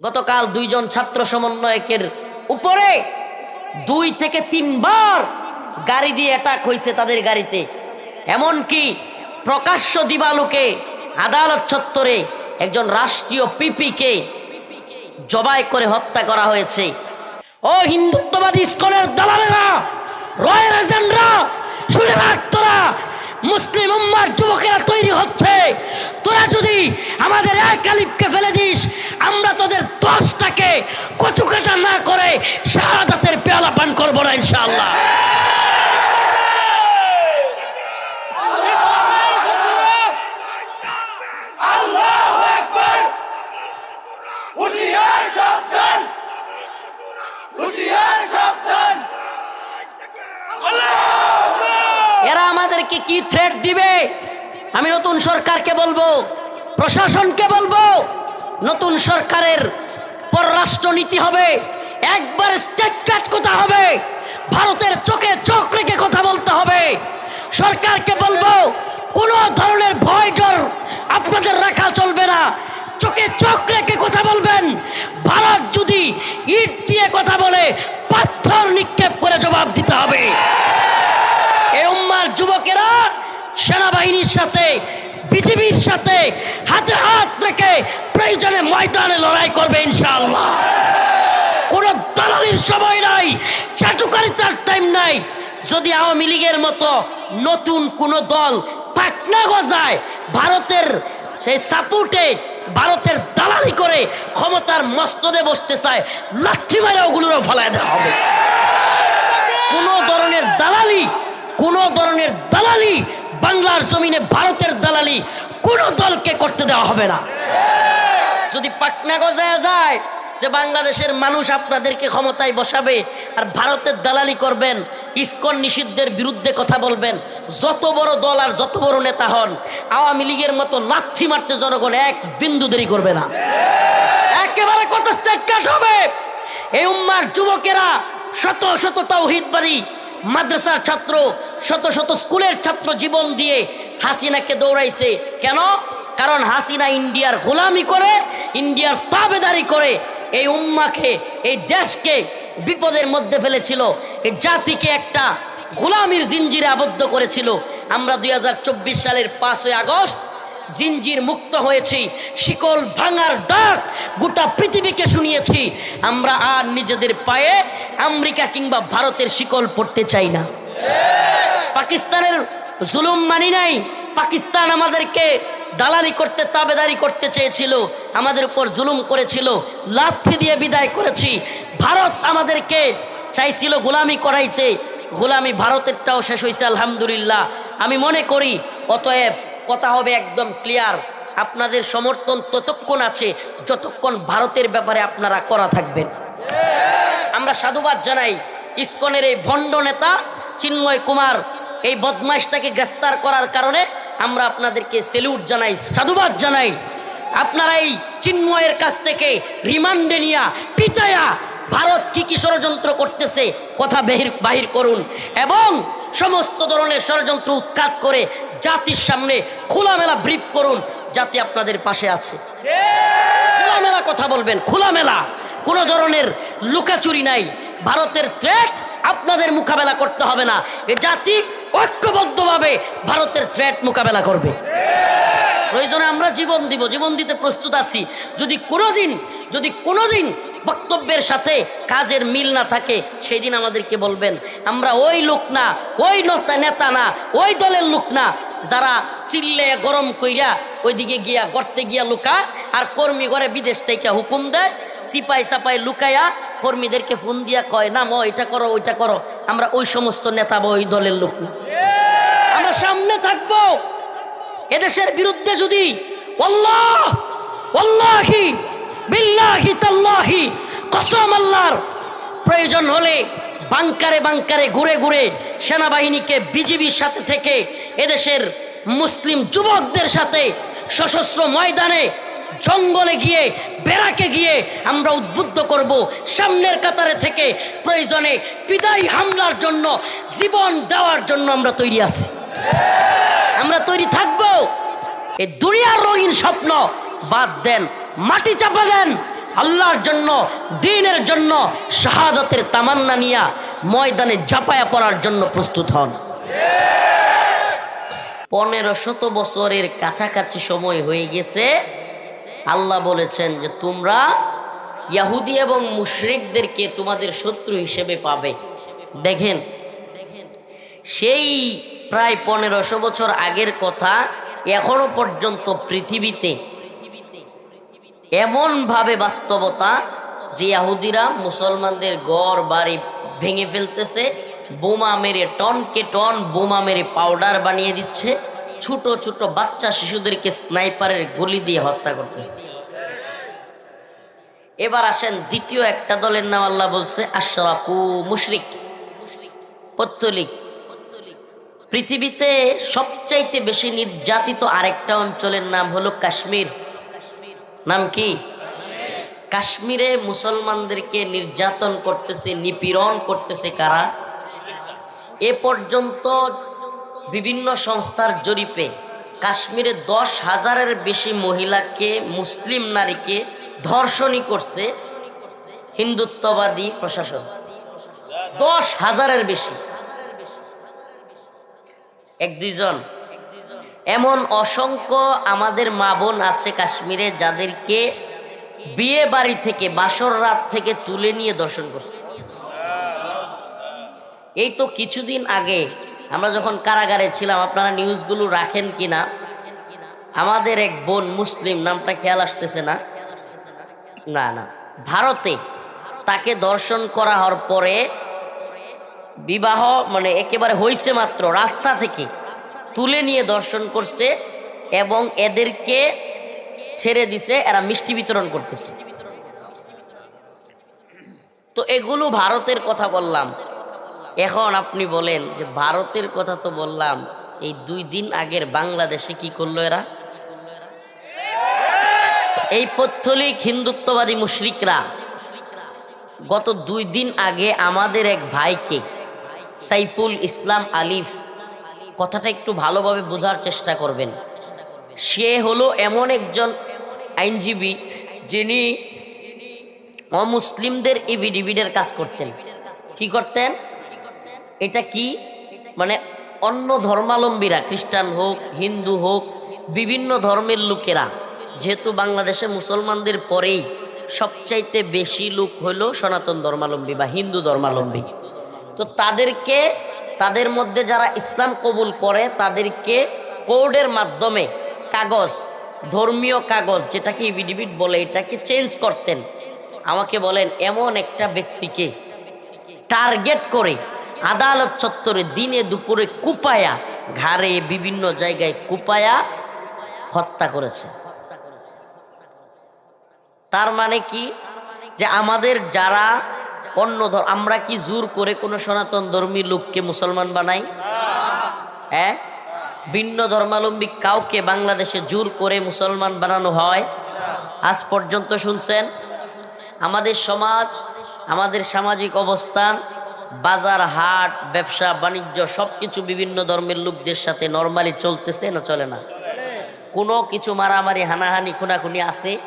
গতকাল দুইজন ছাত্র সমন্বয়কের উপরে দুই থেকে তিনবার গাড়ি দিয়ে অ্যাটাক হয়েছে তাদের গাড়িতে। এমনকি প্রকাশ্য দিবালোকে, আদালত চত্বরে একজন রাষ্ট্রীয় পিপিকে জবাই করে হত্যা করা হয়েছে। ও হিন্দুত্ববাদী ইস্কনের দালালেরা রয়্যাল এজেন্টরা, শুনে রাখ তোরা। মুসলিম উম্মার যুবকেরা তৈরি হচ্ছে। তোরা যদি আমাদের এক আলিফকে ফেলে দিস, আমরা তোদের দশটাকে কচুকাটা না করে শাহাদাতের পেয়ালা পান করব না, ইনশাআল্লাহ। হুশিয়ার সাবধান হুশিয়ার সাবধান এরা আমাদেরকে কি থ্রেট দিবে? আমি নতুন সরকারকে বলব, প্রশাসনকে বলব, নতুন সরকারের পররাষ্ট্রনীতি হবে, একবার স্টেট কাট কথা হবে, ভারতের চোখে চোখ রেখে কথা বলতে হবে। সরকারকে বলব, কোনো ধরনের ভয় ডর আপনাদের রাখা চলবে না। চোখে চোখ রেখে কথা বলবেন, ভারত যদি ইট দিয়ে কথা বলে, পাথর নিক্ষেপ করে জবাব দিতে হবে। এই যুবকেরা সেনাবাহিনীর সাথে, পৃথিবীর সাথে হাতে হাত রেখে প্রয়োজনে ময়দানে লড়াই করবে ইনশাআল্লাহ। কোন দালালির সময় নাই চাটুকারিতার টাইম নাই। যদি আওয়ামী লীগের মতো নতুন কোন দল পাটনা গজায়, ভারতের সেই সাপোর্টে ভারতের দালালি করে ক্ষমতার মস্তদে বসতে চায় লাঠি মেরে ওগুলোরও ফলায় দেওয়া হবে। কোনো ধরনের দালালি কোনো ধরনের দালালি বাংলার জমিনে ভারতের দালালি কোনো দলকে করতে দেওয়া হবে না। যদি পাটনা গজায় যায় যে বাংলাদেশের মানুষ আপনাদেরকে ক্ষমতায় বসাবে আর ভারতের দালালি করবেন, ইস্কন নিষিদ্ধের বিরুদ্ধে কথা বলবেন, যত বড় দল আর যত বড় নেতা হন, আওয়ামী লীগের মতো লাথি মারতে জনগণ এক বিন্দু দেরি করবে না। একেবারে কত স্টেট কাট হবে। এই উম্মার যুবকেরা শত শত তাওহিদবাদী মাদ্রাসার ছাত্র, শত শত স্কুলের ছাত্র জীবন দিয়ে হাসিনাকে দৌড়াইছে। কেন? কারণ হাসিনা ইন্ডিয়ার গোলামি করে, ইন্ডিয়ার তাবেদারি করে, এই উম্মাকে, এই দেশকে বিপদের মধ্যে ফেলেছিল, এই জাতিকে একটা গোলামির জিঞ্জিরে আবদ্ধ করেছিল। আমরা দুই হাজার চব্বিশ সালের পাঁচই আগস্ট জিঞ্জির মুক্ত হয়েছি, শিকল ভাঙার ডাক গোটা পৃথিবীকে শুনিয়েছি। আমরা আর নিজেদের পায়ে আমেরিকা কিংবা ভারতের শিকল পড়তে চাই না। পাকিস্তানের জুলুম মানি নাই। পাকিস্তান আমাদেরকে দালালি করতে, তাবেদারি করতে চেয়েছিল। আমাদের উপর জুলুম করেছিল। লাথি দিয়ে বিদায় করেছি। ভারত আমাদেরকে চাইছিল গোলামি করাইতে। গোলামি ভারতেরটাও শেষ হয়েছে আলহামদুলিল্লাহ। আমি মনে করি, অতএব কথা হবে একদম ক্লিয়ার আপনাদের সমর্থন ততক্ষণ আছে যতক্ষণ ভারতের ব্যাপারে আপনারা করা থাকবেন। আমরা সাধুবাদ জানাই ইস্কনের এই ভণ্ড নেতা চিন্ময় কুমার। এই বদমাইশটাকে গ্রেফতার করার কারণে আমরা আপনাদেরকে সেলুট জানাই, সাধুবাদ জানাই। আপনারা এই চিন্ময়ের কাছ থেকে রিমান্ডে নিয়া পিটায়া ভারত কি কি ষড়যন্ত্র করতেছে কথা বেহির, বাহির করুন এবং সমস্ত ধরনের ষড়যন্ত্র উৎখাত করে জাতির সামনে খোলামেলা ব্রিফ করুন। জাতি আপনাদের পাশে আছে। খোলামেলা কথা বলবেন, খোলামেলা। কোনো ধরনের লুকাচুরি নাই। ভারতের থ্রেট আপনাদের মোকাবেলা করতে হবে না। এ জাতি ঐক্যবদ্ধভাবে ভারতের থ্রেট মোকাবেলা করবে। প্রয়োজনে আমরা জীবন দিব, জীবন দিতে প্রস্তুত আছি। যদি কোনোদিন যদি কোনোদিন বক্তব্যের সাথে কাজের মিল না থাকে সেই দিন আমাদেরকে বলবেন, আমরা ওই লোক না, ওই নেতা না, ওই দলের লোক না যারা চিল্লে গরম কইরা ওইদিকে গিয়া গর্তে গিয়া লুকা আর কর্মী ঘরে বিদেশ থেকে হুকুম দেয়, সিপাই সাপাই লুকায়া কর্মীদেরকে ফোন দিয়া কয় না ম এটা করো, ওইটা করো। আমরা ওই সমস্ত নেতা বা ওই দলের লোক না। আমরা সামনে থাকব। এদেশের বিরুদ্ধে যদি বিল্লাহি কসম আল্লাহর প্রয়োজন হলে বাংকারে বাংকারে ঘুরে ঘুরে সেনাবাহিনীকে বিজিবির সাথে থেকে এদেশের মুসলিম যুবকদের সাথে সশস্ত্র ময়দানে, জঙ্গলে গিয়ে বেড়াকে গিয়ে আমরা উদ্বুদ্ধ করব সামনের কাতারে থেকে প্রয়োজনে বিদায় হামলার জন্য, জীবন দেওয়ার জন্য আমরা তৈরি আছি। আমরা তৈরি থাকব। এই দুনিয়ার রঙিন স্বপ্ন বাদ দেন, মাটি চাপা দেন আল্লাহর জন্য, দিনের জন্য শাহাদাতের তামান্না নিয়া ময়দানে জাপায়া পড়ার জন্য প্রস্তুত হন। পনেরো শত বছরের কাছাকাছি সময় হয়ে গেছে। আল্লাহ বলেছেন যে, তোমরা ইয়াহুদি এবং মুশরিকদেরকে তোমাদের শত্রু হিসেবে পাবে। দেখেন, সেই প্রায় পনেরোশো বছর আগের কথা এখনও পর্যন্ত পৃথিবীতে এমনভাবে বাস্তবতা যে ইয়াহুদিরা মুসলমানদের গড় বাড়ি ভেঙে ফেলতেছে, বোমা মেরে, টনকে টন বোমা মেরে পাউডার বানিয়ে দিচ্ছে, ছোট ছোট বাচ্চা শিশুদেরকে স্নাইপারের গুলি দিয়ে হত্যা করতেছে। এবার আসেন দ্বিতীয় একটা দলের নাম আল্লাহ বলছে, আশরাকু মুশরিক, পত্তলিক। পৃথিবীতে সবচাইতে বেশি নির্যাতিত আরেকটা অঞ্চলের নাম হলো কাশ্মীর। নাম কি? কাশ্মীরে মুসলমানদেরকে নির্যাতন করতেছে, নিপীড়ন করতেছে কারা? এ পর্যন্ত বিভিন্ন সংস্থার জরিপে কাশ্মীরে দশ হাজারের বেশি মহিলাকে, মুসলিম নারীকে ধর্ষণই করছে হিন্দুত্ববাদী প্রশাসন। দশ হাজারের বেশি। এক দুইজন এমন অসংখ্য আমাদের মা বোন আছে কাশ্মীরে যাদেরকে বিয়ে বাড়ি থেকে, বাসর রাত থেকে তুলে নিয়ে দর্শন করছে। এই তো কিছুদিন আগে আমরা যখন কারাগারে ছিলাম, আপনারা নিউজগুলো রাখেন কিনা? আমাদের এক বোন মুসলিম, নামটা খেয়াল আসতেছে না? না না। ভারতে তাকে দর্শন করা হওয়ার পরে বিবাহ মানে একেবারে হইছে মাত্র, রাস্তা থেকে তুলে নিয়ে দর্শন করছে এবং এদেরকে ছেড়ে দিছে, এরা মিষ্টি বিতরণ করতেছে। তো এগুলো ভারতের কথা বললাম। এখন আপনি বলেন যে ভারতের কথা তো বললাম, এই দুই দিন আগের বাংলাদেশে কি করল এরা? এই পথলিক হিন্দুত্ববাদী মুশরিকরা গত দুই দিন আগে আমাদের এক ভাইকে সাইফুল ইসলাম আলিফ কথাটা একটু ভালোভাবে বোঝার চেষ্টা করবেন। সে হলো এমন একজন আইনজীবী যিনি অমুসলিমদের এভিডিভিডের কাজ করতেন। কি করতেন? এটা কি? মানে অন্য ধর্মালম্বীরা, খ্রিস্টান হোক, হিন্দু হোক, বিভিন্ন ধর্মের লোকেরা, যেহেতু বাংলাদেশে মুসলমানদের পরেই সবচাইতে বেশি লোক হলো সনাতন ধর্মালম্বী বা হিন্দু ধর্মালম্বী। তো তাদেরকে তাদের মধ্যে যারা ইসলাম কবুল করে তাদেরকে কোর্ডের মাধ্যমে কাগজ, ধর্মীয় কাগজ, যেটাকে ইভিডিভিট বলে, এটাকে চেঞ্জ করতেন। আমাকে বলেন, এমন একটা ব্যক্তিকে টার্গেট করে আদালত চত্বরে দিনে দুপুরে কুপায়া, ঘাড়ে বিভিন্ন জায়গায় কুপায়া হত্যা করেছে। তার মানে কি? যে আমাদের যারা অন্য ধর আমরা কি জোর করে কোনো সনাতন ধর্মী লোককে মুসলমান বানাই? হ্যাঁ? ভিন্ন ধর্মাবলম্বী কাউকে বাংলাদেশে জোর করে মুসলমান বানানো হয়? আজ পর্যন্ত শুনছেন? আমাদের সমাজ, আমাদের সামাজিক অবস্থান, বাজার, হাট, ব্যবসা, বাণিজ্য সব কিছু বিভিন্ন ধর্মের লোকদের সাথে নর্মালি চলতেছে না চলে না? কোনো কিছু মারামারি, হানাহানি, খুনাখুনি আছে?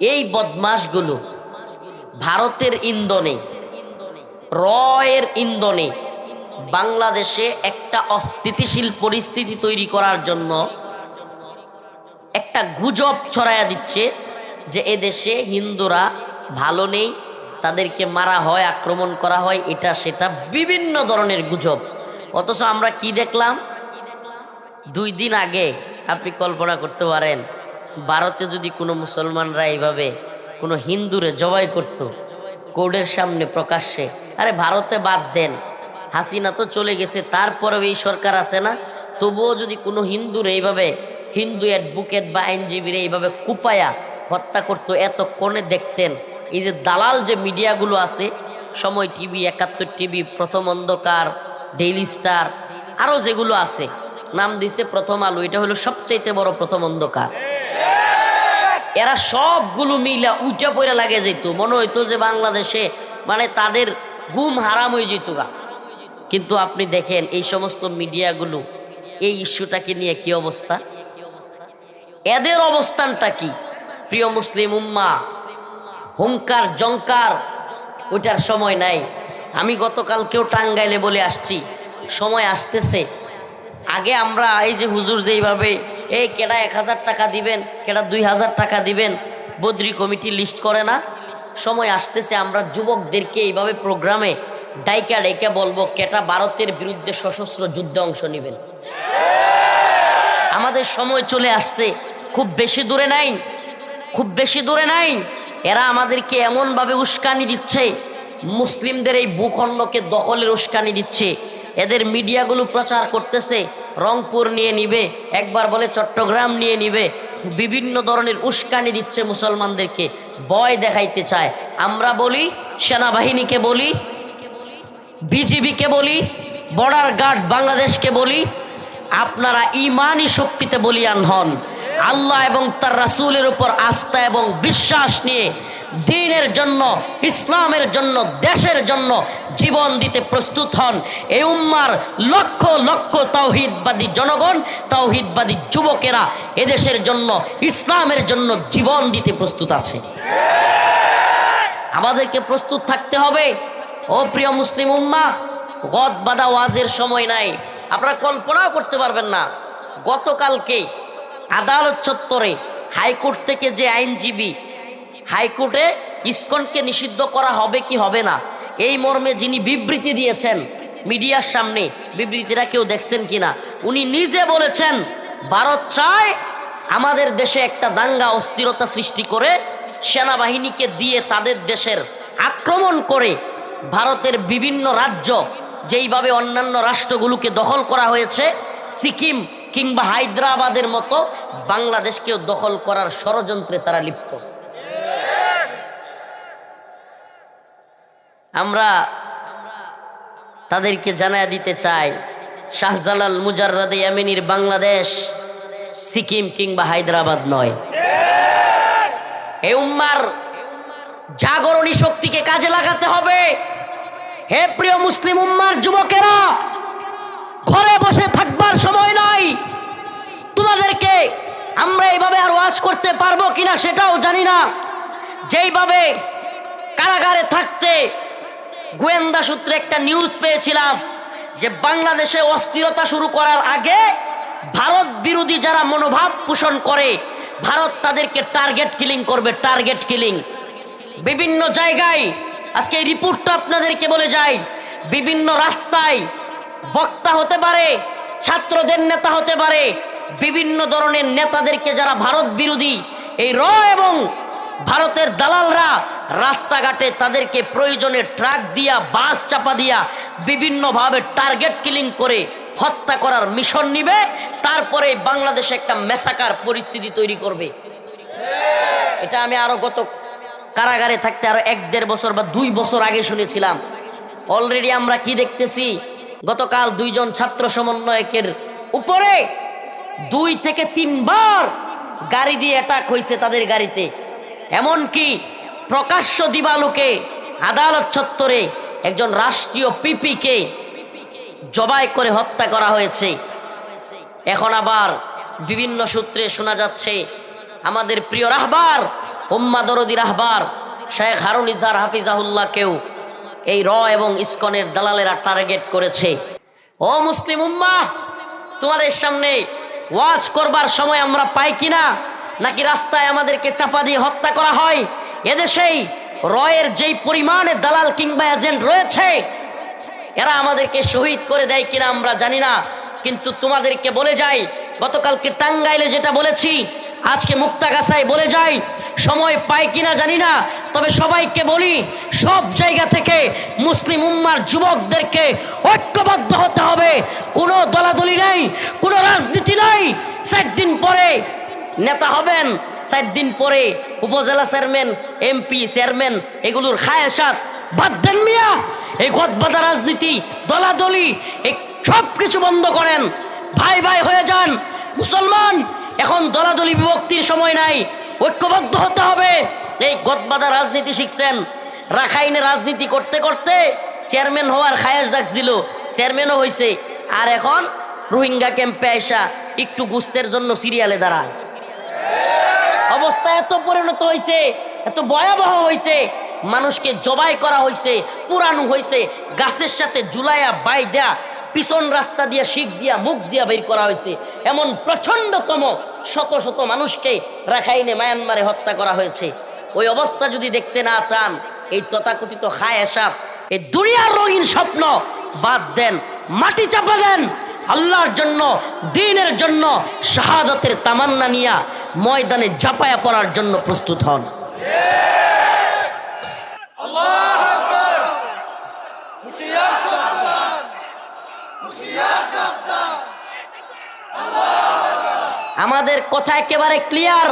এই বদমাসগুলো ভারতের ইন্ধনে, রয়ের ইন্ধনে বাংলাদেশে একটা অস্থিতিশীল পরিস্থিতি তৈরি করার জন্য একটা গুজব ছড়াইয়া দিচ্ছে যে এদেশে হিন্দুরা ভালো নেই, তাদেরকে মারা হয়, আক্রমণ করা হয়, এটা সেটা বিভিন্ন ধরনের গুজব। অথচ আমরা কি দেখলাম? দুই দিন আগে, আপনি কল্পনা করতে পারেন, ভারতে যদি কোনো মুসলমানরা এইভাবে কোনো হিন্দুরে জবাই করত কোর্টের সামনে প্রকাশ্যে। আরে ভারতে বাদ দেন। হাসিনা তো চলে গেছে, তারপরেও এই সরকার আছে না? তবুও যদি কোনো হিন্দুরে এইভাবে হিন্দু অ্যাডভোকেট বা আইনজীবীরা এইভাবে কুপায়া হত্যা করতো এতক্ষণে দেখতেন। এই যে দালাল যে মিডিয়াগুলো আছে, সময় টিভি, একাত্তর টিভি, প্রথম অন্ধকার, ডেইলি স্টার, আরও যেগুলো আছে, নাম দিছে প্রথম আলো, এটা হলো সবচাইতে বড় প্রথম অন্ধকার। এরা সবগুলো মিলা উঠা পড়া লাগে যেত মনে হইতো যে বাংলাদেশে মানে তাদের ঘুম হারাম হয়ে যেত গা। কিন্তু আপনি দেখেন, এই সমস্ত মিডিয়াগুলো এই ইস্যুটাকে নিয়ে কি অবস্থা? এদের অবস্থানটা কি? প্রিয় মুসলিম উম্মা হুঙ্কার জঙ্কার ওইটার সময় নাই। আমি গতকালকেও টাঙ্গাইলে বলে আসছি, সময় আসতেছে। আগে আমরা এই যে হুজুর যেইভাবে এই কেডা এক হাজার টাকা দিবেন, কেডা দুই হাজার টাকা দিবেন, বদ্রি কমিটি লিস্ট করে না। সময় আসতেছে, আমরা যুবকদেরকে এইভাবে প্রোগ্রামে ডাইকা ডাইকা বলব কেটা ভারতের বিরুদ্ধে সশস্ত্র যুদ্ধে অংশ নেবেন। আমাদের সময় চলে আসছে, খুব বেশি দূরে নাই, খুব বেশি দূরে নাই। এরা আমাদেরকে এমনভাবে উস্কানি দিচ্ছে, মুসলিমদের এই ভূখণ্ডকে দখলের উস্কানি দিচ্ছে। এদের মিডিয়াগুলো প্রচার করতেছে, রংপুর নিয়ে নিবে, একবার বলে চট্টগ্রাম নিয়ে নিবে, বিভিন্ন ধরনের উস্কানি দিচ্ছে মুসলমানদেরকে, ভয় দেখাইতে চায়। আমরা বলি, সেনাবাহিনীকে বলি, বিজিবিকে বলি, বর্ডার গার্ড বাংলাদেশকে বলি, আপনারা ইমানই শক্তিতে বলিয়ান হন। আল্লাহ এবং তার রাসূলের উপর আস্থা এবং বিশ্বাস নিয়ে দিনের জন্য, ইসলামের জন্য, দেশের জন্য জীবন দিতে প্রস্তুত হন। এই উম্মার লক্ষ লক্ষ তাওহিদবাদী জনগণ, তাওহিদবাদী যুবকেরা এদেশের জন্য, ইসলামের জন্য জীবন দিতে প্রস্তুত আছে। আমাদেরকে প্রস্তুত থাকতে হবে। ও প্রিয় মুসলিম উম্মা গদ বাদা ওয়াজের সময় নাই। আপনারা কল্পনাও করতে পারবেন না। গতকালকে আদালত চত্বরে হাইকোর্ট থেকে যে আইনজীবী হাইকোর্টে ইস্কনকে নিষিদ্ধ করা হবে কি হবে না, এই মর্মে যিনি বিবৃতি দিয়েছেন মিডিয়ার সামনে বিবৃতিটা কেউ দেখছেন কিনা, উনি নিজে বলেছেন, ভারত চায় আমাদের দেশে একটা দাঙ্গা অস্থিরতা সৃষ্টি করে, সেনাবাহিনীকে দিয়ে তাদের দেশের আক্রমণ করে ভারতের বিভিন্ন রাজ্য যেইভাবে অন্যান্য রাষ্ট্রগুলোকে দখল করা হয়েছে, সিকিম কিংবা হায়দ্রাবাদের মতো বাংলাদেশকেও দখল করার ষড়যন্ত্রে তারা লিপ্ত। আমরা তাদেরকে জানায় দিতে চাই, শাহজালাল মুজাররাদে ইয়ামিনীর বাংলাদেশ সিকিম কিংবা হায়দ্রাবাদ নয়। এই উম্মার জাগরণী শক্তিকে কাজে লাগাতে হবে। হে প্রিয় মুসলিম উম্মার যুবকেরা ঘরে বসে থাকবার সময় নাই। তোমাদেরকে আমরা এইভাবে আর ওয়াজ করতে পারব কিনা সেটাও জানি না। যেইভাবে কারাগারে থাকতে গোয়েন্দা সূত্রে একটা নিউজ পেয়েছিলাম যে বাংলাদেশে অস্থিরতা শুরু করার আগে ভারত বিরোধী যারা মনোভাব পোষণ করে, ভারত তাদেরকে টার্গেট কিলিং করবে, টার্গেট কিলিং। বিভিন্ন জায়গায়, আজকে এই রিপোর্টটা আপনাদেরকে বলে যাই, বিভিন্ন রাস্তায় বক্তা হতে পারে, ছাত্রদের নেতা হতে পারে, বিভিন্ন ধরনের নেতাদেরকে যারা ভারত বিরোধী, এই র এবং ভারতের দালালরা রাস্তাঘাটে তাদেরকে প্রয়োজনে ট্রাক দিয়া, বাস চাপা দিয়া, বিভিন্নভাবে টার্গেট কিলিং করে হত্যা করার মিশন নিবে, তারপরে বাংলাদেশে একটা মেসাকার পরিস্থিতি তৈরি করবে। এটা আমি আরও গত কারাগারে থাকতে আরও এক দেড় বছর বা দুই বছর আগে শুনেছিলাম। অলরেডি আমরা কি দেখতেছি? গতকাল দুইজন ছাত্র সমন্বয়কের উপরে দুই থেকে তিনবার গাড়ি দিয়ে অ্যাটাক হয়েছে তাদের গাড়িতে। এমনকি প্রকাশ্য দিবালুকে, আদালত চত্বরে একজন রাষ্ট্রীয় পিপিকে জবাই করে হত্যা করা হয়েছে। এখন আবার বিভিন্ন সূত্রে শোনা যাচ্ছে, আমাদের প্রিয় রাহবার উম্মা দরদি রাহবার, শেখ হারুন ইজার হাফিজাহুল্লাহকেও এই র এবং ইস্কনের দালালেরা টার্গেট করেছে। ও মুসলিম উম্মা, তোমাদের সামনে ওয়াজ করবার সময় আমরা পাই কিনা? নাকি রাস্তায় আমাদেরকে চাপা দিয়ে হত্যা করা হয়? এদেশেই রয়ের যেই পরিমাণে দালাল কিংবা এজেন্ট রয়েছে, এরা আমাদেরকে শহীদ করে দেয় কিনা আমরা জানি না। কিন্তু তোমাদেরকে বলে যাই, গতকালকে টাঙ্গাইলে যেটা বলেছি আজকে মুক্তাগাছায় বলে যাই, সময় পাই কিনা জানি না, তবে সবাইকে বলি, সব জায়গা থেকে মুসলিম উম্মার যুবকদেরকে ঐক্যবদ্ধ হতে হবে। কোনো দলাদলি নাই, কোনো রাজনীতি নাই। চার দিন পরে নেতা হবেন চার দিন পরে উপজেলা চেয়ারম্যান, এমপি, চেয়ারম্যান, এগুলোর খায়াসাত বাদ দেন মিয়া। এই গদবাদা রাজনীতি, দলাদলি, এই সব কিছু বন্ধ করেন। ভাই ভাই হয়ে যান, মুসলমান এখন দলাদলি বিভক্তির সময় নাই। ঐক্যবদ্ধ হতে হবে। এই গদবাদা রাজনীতি শিখছেন। রাখাইনে রাজনীতি করতে করতে চেয়ারম্যান হওয়ার খায়াস ডাকছিল চেয়ারম্যানও হয়েছে আর এখন রোহিঙ্গা ক্যাম্পে আইসা একটু গুস্তের জন্য সিরিয়ালে দাঁড়ায়। অবস্থা এত পরিণত হয়েছে এত ভয়াবহ হয়েছে মানুষকে জবাই করা হয়েছে পুরানো হয়েছে গাছের সাথে জুলাইয়া বাই দেয়া পিছন রাস্তা দিয়া, শিখ দিয়া, মুখ দিয়া বের করা হয়েছে। এমন প্রচন্ডতম শত শত মানুষকে রাখাইনে মায়ানমারে হত্যা করা হয়েছে। ওই অবস্থা যদি দেখতে না চান, এই তথাকথিত হায় এসাব এই দুনিয়ার রঙিন স্বপ্ন বাদ দেন, মাটি চাপা দেন। আল্লাহর জন্য, দিনের জন্য শাহাদতের তামান্না নিয়া ময়দানে জাপায়া পড়ার জন্য প্রস্তুত হন হুশিয়ার সাবধান হুশিয়ার সাবধান আমাদের কথা একেবারে ক্লিয়ার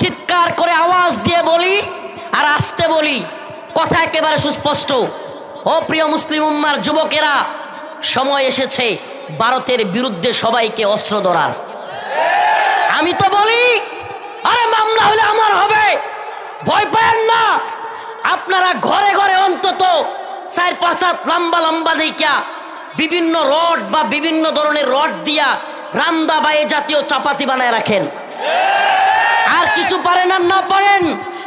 চিৎকার করে আওয়াজ দিয়ে বলি আর আসতে বলি। কথা একেবারে সুস্পষ্ট। ও প্রিয় মুসলিম উম্মার যুবকেরা, সময় এসেছে ভারতের বিরুদ্ধে সবাইকে অস্ত্র ধরার। আমি তো বলি, আরে মামলা হলে আমার হবে। ভয় পায়েন না। আপনারা ঘরে ঘরে অন্তত চার পাঁচ হাত লম্বা লম্বা দেখিয়া, বিভিন্ন রড বা বিভিন্ন ধরনের রড দিয়া রান্দা বা এ জাতীয় চাপাতি বানায় রাখেন। আর কিছু পারেন আর না পারেন,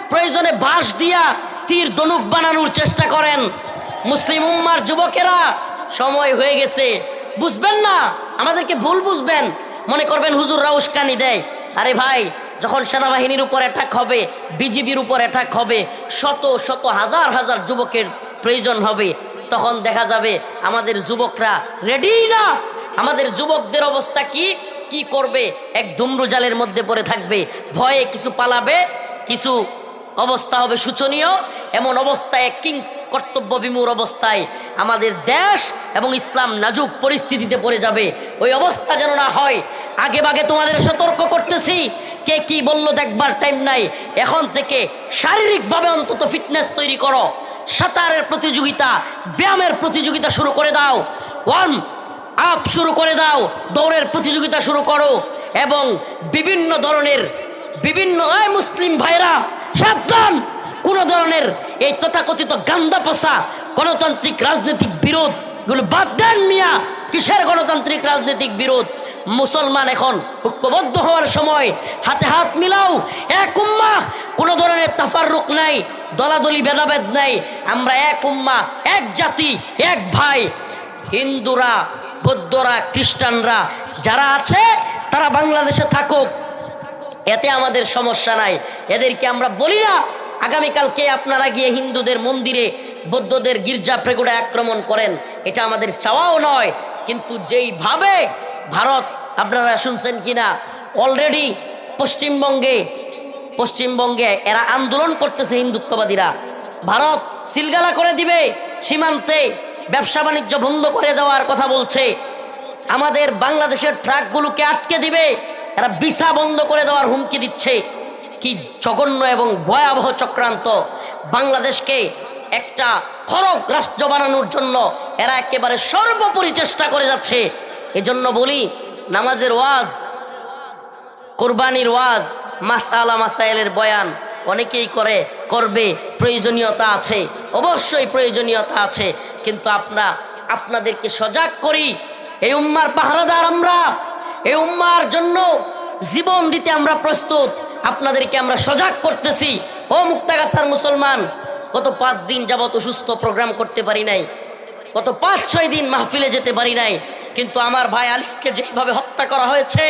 প্রয়োজনে বাঁশ দিয়া তীর দনুক বানানোর চেষ্টা করেন। মুসলিম উম্মার যুবকেরা, সময় হয়ে গেছে। বুঝবেন না, আমাদেরকে ভুল বুঝবেন। মনে করবেন হুজুররা উস্কানি দেয়। আরে ভাই, যখন সেনাবাহিনীর উপর অ্যাটাক হবে, বিজিবির উপর অ্যাটাক হবে, শত শত, হাজার হাজার যুবকের প্রয়োজন হবে। তখন দেখা যাবে আমাদের যুবকরা রেডি না? আমাদের যুবকদের অবস্থা কি? কি করবে? এক দুমরু জালের মধ্যে পড়ে থাকবে। ভয়ে কিছু পালাবে, কিছু অবস্থা হবে শোচনীয়। এমন অবস্থায় কিং কর্তব্য বিমূর অবস্থায় আমাদের দেশ এবং ইসলাম নাজুক পরিস্থিতিতে পড়ে যাবে। ওই অবস্থা যেন না হয়। আগে বাগে তোমাদের সতর্ক করতেছি। কে কি বলল দেখবার টাইম নাই। এখন থেকে শারীরিকভাবে অন্তত ফিটনেস তৈরি করো। সাঁতারের প্রতিযোগিতা, ব্যায়ামের প্রতিযোগিতা শুরু করে দাও। ওয়ান আপ শুরু করে দাও, দৌড়ের প্রতিযোগিতা শুরু করো এবং বিভিন্ন ধরনের, বিভিন্ন মুসলিম ভাইরা সাবধান। কোন ধরনের এই তথাকথিত গান্দা পোষা গণতান্ত্রিক রাজনৈতিক বিরোধগুলো বাদ দেন মিয়া, কিসের গণতান্ত্রিক রাজনৈতিক বিরোধ? মুসলমান এখন ঐক্যবদ্ধ হওয়ার সময়, হাতে হাত মিলাও, এক উম্মা, কোনো ধরনের তাফার তাফারুক নাই, দলাদলি ভেদাভেদ নাই, আমরা এক উম্মা, এক জাতি, এক ভাই, হিন্দুরা বৌদ্ধরা, খ্রিস্টানরা যারা আছে, তারা বাংলাদেশে থাকুক। এতে আমাদের সমস্যা নাই। এদেরকে আমরা বলি না, আগামীকালকে আপনারা গিয়ে হিন্দুদের মন্দিরে বৌদ্ধদের গির্জা প্রেগুড়ে আক্রমণ করেন। এটা আমাদের চাওয়াও নয়, কিন্তু যেইভাবে ভারত, আপনারা শুনছেন কিনা? অলরেডি পশ্চিমবঙ্গে পশ্চিমবঙ্গে এরা আন্দোলন করতেছে হিন্দুত্ববাদীরা। ভারত সিলগালা করে দিবে সীমান্তে। ব্যবসা বাণিজ্য বন্ধ করে দেওয়ার কথা বলছে। আমাদের বাংলাদেশের ট্রাকগুলোকে আটকে দিবে? এরা ভিসা বন্ধ করে দেওয়ার হুমকি দিচ্ছে। কি জঘন্য এবং ভয়াবহ চক্রান্ত। বাংলাদেশকে একটা খরক রাষ্ট্র বানানোর জন্য এরা একেবারে সর্বোপরি চেষ্টা করে যাচ্ছে। এজন্য বলি, নামাজের ওয়াজ, কোরবানির ওয়াজ মাস আলা মাসাইলের বয়ান অনেকেই করে, করবে, প্রয়োজনীয়তা আছে, অবশ্যই প্রয়োজনীয়তা আছে, কিন্তু আপনা, আপনাদেরকে সজাগ করি, এই উম্মার পাহারাদার আমরা, এই উম্মার জন্য জীবন দিতে আমরা প্রস্তুত, আপনাদেরকে আমরা সজাগ করতেছি। ও মুক্তাগাছার মুসলমান, গত পাঁচ দিন যাবত অসুস্থ প্রোগ্রাম করতে পারি নাই, গত পাঁচ ছয় দিন মাহফিলে যেতে পারি নাই, কিন্তু আমার ভাই আলিফকে যেভাবে হত্যা করা হয়েছে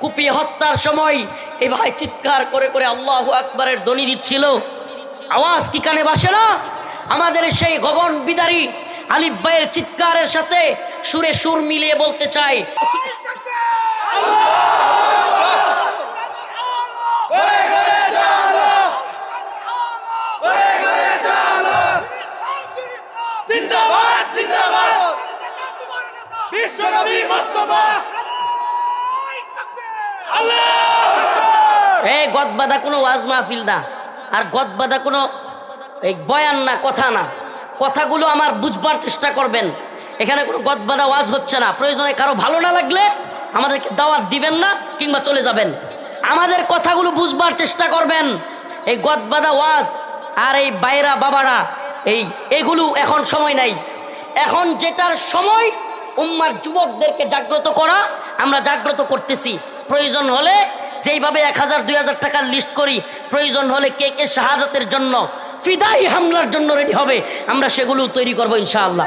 কুপিয়ে হত্যার সময় এভাবে চিৎকার করে করে আল্লাহ আকবরের ধ্বনি দিচ্ছিল। আওয়াজ কি কানে বাসে না? আমাদের সেই গগন বিদারী আলিফ ভাইয়ের চিৎকারের সাথে সুরে সুর মিলিয়ে বলতে চাই। বিশ্বনবী মোস্তফা এই গদবাদা কোনো ওয়াজ মাহফিল না, আর গদবাদা কোনো এই বয়ান না, কথা না। কথাগুলো আমার বুঝবার চেষ্টা করবেন। এখানে কোনো গদবাদা ওয়াজ হচ্ছে না। প্রয়োজনে কারও ভালো না লাগলে আমাদেরকে দাওয়াত দিবেন না, কিংবা চলে যাবেন। আমাদের কথাগুলো বুঝবার চেষ্টা করবেন। এই গদ গদবাদা ওয়াজ আর এই বাইরা বাবারা, এই এগুলো এখন সময় নাই। এখন যেটার সময় উম্মার যুবকদেরকে জাগ্রত করা, আমরা জাগ্রত করতেছি। প্রয়োজন হলে যেইভাবে এক হাজার, দুই হাজার টাকার লিস্ট করি, প্রয়োজন হলে কে কে শাহাদতের জন্য ফিদাই হামলার জন্য রেডি হবে, আমরা সেগুলো তৈরি করব ইনশাআল্লাহ।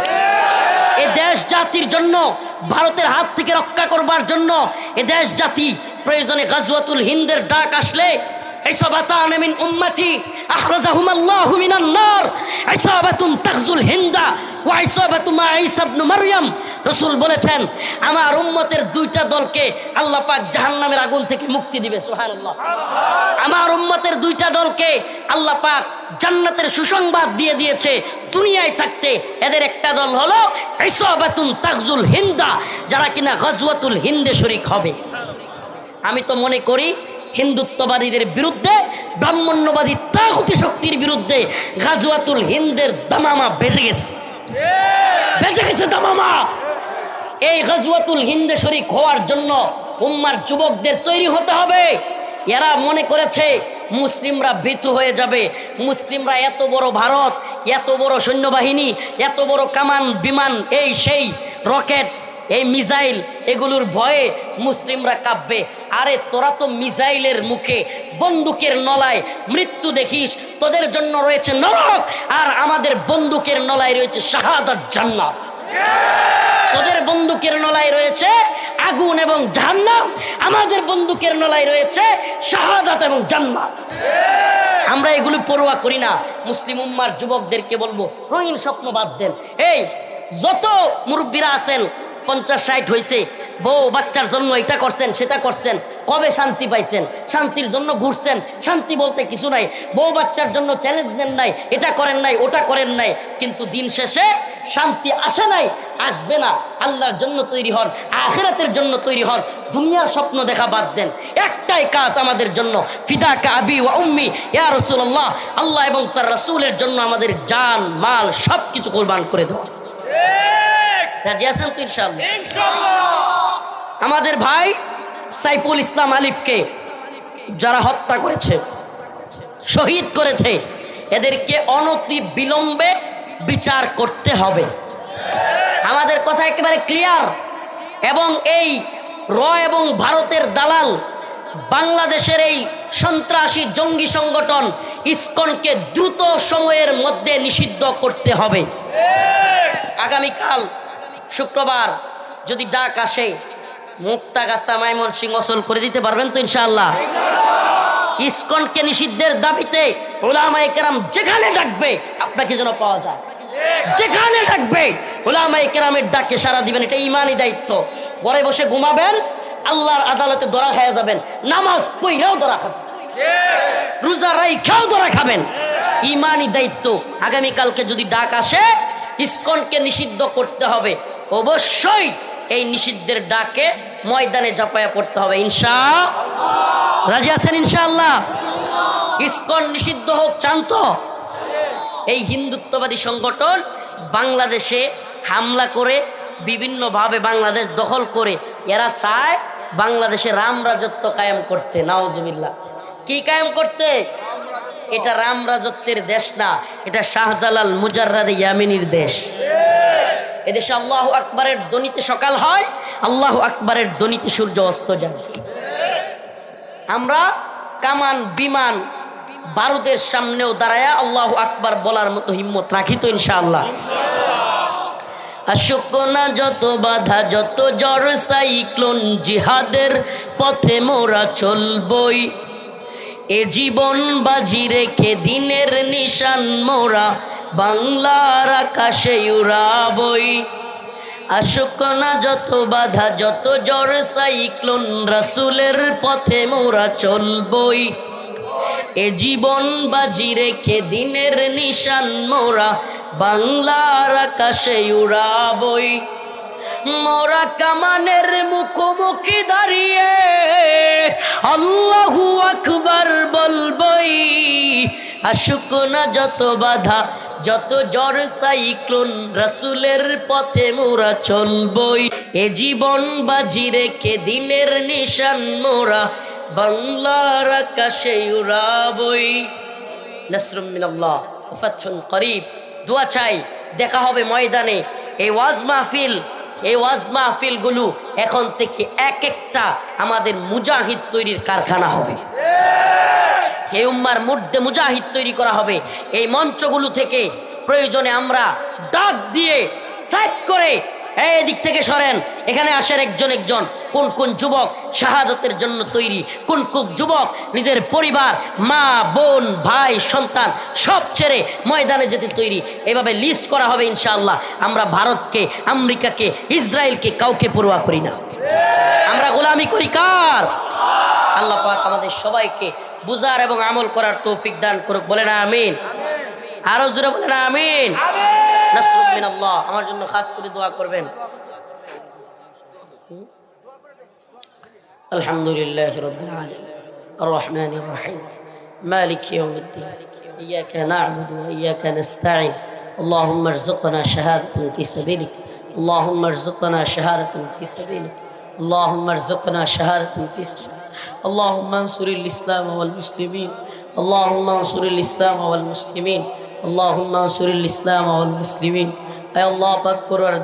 এ দেশ জাতির জন্য, ভারতের হাত থেকে রক্ষা করবার জন্য, এ দেশ জাতি প্রয়োজনে গাজওয়াতুল হিন্দের ডাক আসলে ইসাবাতান মিন উম্মতি আহরাজাহুম আল্লাহু মিনান নার ইসাবাতুন তাখজুল হিন্দা ওয়া ইসাবাতু মা ঈসা ইবনে মারইয়াম রাসূল বলেছেন আমার উম্মতের দুইটা দলকে আল্লাহ জাহান্নামের আগুন থেকে মুক্তি দিবে সুবহানাল্লাহ আমার উম্মতের দুইটা দলকে আল্লাহ জান্নাতের সুসংবাদ দিয়ে দিয়েছে দুনিয়ায় থাকতে এদের একটা দল হলো ইসাবাতুন তাখজুল হিন্দা যারা কিনা গজওয়াতুল হিন্দে শরিক হবে। আমি তো মনে করি হিন্দুত্ববাদীদের বিরুদ্ধে, ব্রাহ্মণ্যবাদী তাগুতি শক্তির বিরুদ্ধে গাজওয়াতুল হিন্দের দামামা বেজে গেছে। বেজে গেছে দামামা। এই গাজওয়াতুল হিন্দে শরিক হওয়ার জন্য উম্মার যুবকদের তৈরি হতে হবে। এরা মনে করেছে, মুসলিমরা ভীতু হয়ে যাবে। মুসলিমরা এত বড় ভারত, এত বড় সৈন্যবাহিনী, এত বড় কামান, বিমান, এই সেই, রকেট এই মিসাইল এগুলোর ভয়ে মুসলিমরা কাঁপবে। আরে, তোরা তো মিসাইলের মুখে, বন্দুকের নলায় মৃত্যু দেখিস, তোদের জন্য রয়েছে নরক, আর আমাদের বন্দুকের নলায় রয়েছে শাহাদাত জান্নাত। তোদের বন্দুকের নলায় রয়েছে আগুন এবং জাহান্নাম, আমাদের বন্দুকের নলায় রয়েছে শাহাদাত এবং জান্নাত। আমরা এগুলো পড়ুয়া করি না। মুসলিম উম্মার যুবকদেরকে বলব, রঙিন স্বপ্ন বাদ দেন। এই, যত মুরব্বীরা আছেন পঞ্চাশ ষাট হয়েছে বউ বাচ্চার জন্য এটা করছেন, সেটা করছেন। কবে শান্তি পাইছেন? শান্তির জন্য ঘুরছেন। শান্তি বলতে কিছু নাই। বউ বাচ্চার জন্য চ্যালেঞ্জ নেন নাই, এটা করেন নাই, ওটা করেন নাই। কিন্তু দিন শেষে শান্তি আসে নাই, আসবে না। আল্লাহর জন্য তৈরি হন, আখেরাতের জন্য তৈরি হন। দুনিয়ার স্বপ্ন দেখা বাদ দেন। একটাই কাজ আমাদের জন্য। ফিদা কাবি ওয়া উম্মি, ইয়া রসুল্লাহ আল্লাহ এবং তার রসুলের জন্য আমাদের জান, মাল সব কিছু কোরবান করে দেওয়া। রাজি আছেন তো ইনশাআল্লাহ? আমাদের ভাই সাইফুল ইসলাম আলিফকে যারা হত্যা করেছে শহীদ করেছে এদেরকে অনতি বিলম্বে বিচার করতে হবে। আমাদের কথা একেবারে ক্লিয়ার এবং এই র এবং ভারতের দালাল বাংলাদেশের এই সন্ত্রাসী জঙ্গি সংগঠন ইসকনকে দ্রুত সময়ের মধ্যে নিষিদ্ধ করতে হবে। আগামীকাল শুক্রবার যদি ডাক আসে মুক্তা গাছা মাইমন সিং অসল করে দিতে পারবেন তো ইনশাআল্লাহ। ইস্কনকে নিষিদ্ধের দাবিতে ওলামাই কেরাম যেখানে ডাকবে, আপনাকে যেন পাওয়া যায়। যেখানে ডাকবে ওলামাই কেরামের ডাকে সারা দিবেন, এটা ইমানই দায়িত্ব। ঘরে বসে ঘুমাবেন, আল্লাহর আদালতে দরা খাওয়া যাবেন, নামাজ পইলেও দরা খাবেন। রোজা রাইখাও দরা খাবেন। ইমানই দায়িত্ব। আগামীকালকে যদি ডাক আসে ইসকনকে নিষিদ্ধ করতে হবে। অবশ্যই এই নিষিদ্ধের ডাকে ময়দানে ঝাঁপায়া পড়তে হবে। ইনশা রাজি আছেন ইনশাআল্লাহ? ইসকন নিষিদ্ধ হোক চান তো এই হিন্দুত্ববাদী সংগঠন বাংলাদেশে হামলা করে, বিভিন্নভাবে বাংলাদেশ দখল করে, এরা চায় বাংলাদেশে রাম রাজত্ব কায়েম করতে। নাওজবিল্লা কি কায়েম করতে? এটা রাম রাজত্বের দেশ না, এটা শাহজালাল মুজাররাদ ইয়ামিনীর দেশ। এদেশে আল্লাহ আকবরের দনিতে সকাল হয়, আল্লাহ আকবরের দনিতে সূর্য অস্ত যায়। আমরা কামান, বিমান বারুদের সামনেও দাঁড়ায়া আল্লাহ আকবার বলার মতো হিম্মত রাখি তো ইনশাআল্লাহ। আসুক না যত বাধা, যত জ্বর, সাইক্লোন জিহাদের পথে মোরা চলবই। এ জীবন বাজি রেখে দিনের নিশান মোরা, বাংলার আকাশে উড়াবই। আসুক না যত বাধা, যত জ্বর, সাইক্লোন রাসুলের পথে মোরা চলবই। এ জীবন বাজি রেখে দিনের নিশান মোরা, বাংলার আকাশে উড়াবই। মোরা কামানের মুখোমুখি দাঁড়িয়ে আল্লাহু আকবার বলবই, আসুক না যত বাধা, যত জ্বর সাইক্লোন, রাসুলের পথে মোরা চলবই। এ জীবন বাজি রেখে দিনের নিশান মোরা, বাংলার আকাশে উড়াবই। নসরুম মিনাল্লাহ করিব। দোয়া চাই, দেখা হবে ময়দানে। এই ওয়াজ মাহফিল এই ওয়াজ মাহফিলগুলো এখন থেকে এক একটা আমাদের মুজাহিদ তৈরির কারখানা হবে। এই উম্মার মধ্যে মুজাহিদ তৈরি করা হবে। এই মঞ্চগুলো থেকে প্রয়োজনে আমরা ডাক দিয়ে সাইড করে এই দিক থেকে সরেন। এখানে আসেন একজন একজন। কোন কোন যুবক শাহাদতের জন্য তৈরি? কোন কোন যুবক নিজের পরিবার, মা, বোন, ভাই, সন্তান সব ছেড়ে ময়দানে যেতে তৈরি? এভাবে লিস্ট করা হবে ইনশাআল্লাহ। আমরা ভারতকে, আমেরিকাকে, ইসরায়েলকে কাউকে পড়ুয়া করি না। আমরা গোলামি করি কার? আল্লাহ পাক আমাদের সবাইকে বুজার এবং আমল করার তৌফিক দান করুক। বলে না আমিন। আরো জোরে বলে না আমিন নাসরুম মিনাল্লাহ আমার জন্য খাস করে দোয়া করবেন আলহামদুলিল্লাহ রবিল আলামিন الرحمن الرحيم مالك يوم الدين إياك نعبد وإياك نستعين اللهم ارزقنا شهادة في سبيلك اللهم ارزقنا شهادة في سبيلك اللهم ارزقنا شهادة في سبيلك اللهم انصر الإسلام والمسلمين اللهم انصر الإسلام والمسلمين আল্লাহুল্লাহ ইসলাম মুসলিমিন। আয় আল্লাহ পাক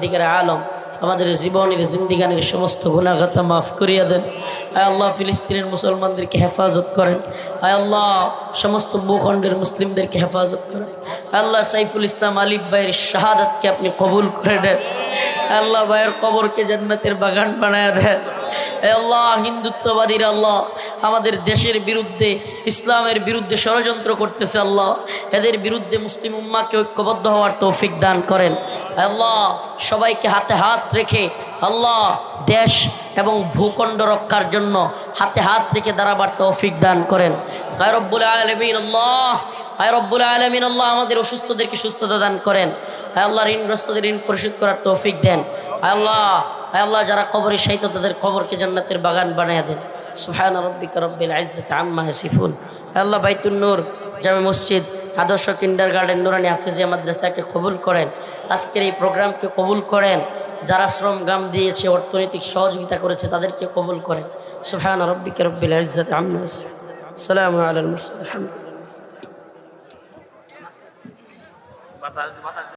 দিকের আলম, আমাদের জীবনের জিন্দিগানের সমস্ত গুণাঘাতা মাফ করিয়া দেন। আয় আল্লাহ ফিলিস্তিনের মুসলমানদেরকে হেফাজত করেন। আয় আল্লাহ সমস্ত ভূখণ্ডের মুসলিমদেরকে হেফাজত করেন। আল্লাহ সাইফুল ইসলাম আলিফ ভাইয়ের শাহাদাতকে আপনি কবুল করে দেন আল্লাহ ভাইয়ের কবরকে জান্নাতের বাগান বানায় দেন। আল্লাহ হিন্দুত্ববাদীর আল্লাহ আমাদের দেশের বিরুদ্ধে, ইসলামের বিরুদ্ধে ষড়যন্ত্র করতেছে আল্লাহ। এদের বিরুদ্ধে মুসলিম উম্মাকে ঐক্যবদ্ধ হওয়ার তৌফিক দান করেন। আল্লাহ সবাইকে হাতে হাত রেখে, আল্লাহ দেশ এবং ভূখণ্ড রক্ষার জন্য হাতে হাত রেখে দাঁড়াবার তৌফিক দান করেন। আয় রব্বুল আলমিন, আল্লাহ, আয় রব্বুল আলমিন, আল্লাহ আমাদের অসুস্থদেরকে সুস্থতা দান করেন। আয় আল্লাহ ঋণগ্রস্তদের ঋণ পরিশোধ করার তৌফিক দেন। আল্লাহ আল্লাহ যারা কবরে সাহিত্য তাদের কবরকে জান্নাতের বাগান বানিয়ে দেন। সুহান রব্বিক রব্বিল ইজ্জতি আম্মা আয় আল্লাহ বাইতুন নূর, জামে মসজিদ, আদর্শ কিন্ডার গার্ডেন নুরানি হাফিজিয়া মাদ্রাসাকে কবুল করেন। আজকের এই প্রোগ্রামকে কবুল করেন। যারা শ্রম গাম দিয়েছে, অর্থনৈতিক সহযোগিতা করেছে, তাদেরকে কবুল করেন। সুহান রব্বিক রব্বিল ইজ্জতি আম্মা সালামু আলাল মুরসালিন। আলহামদুলিল্লাহ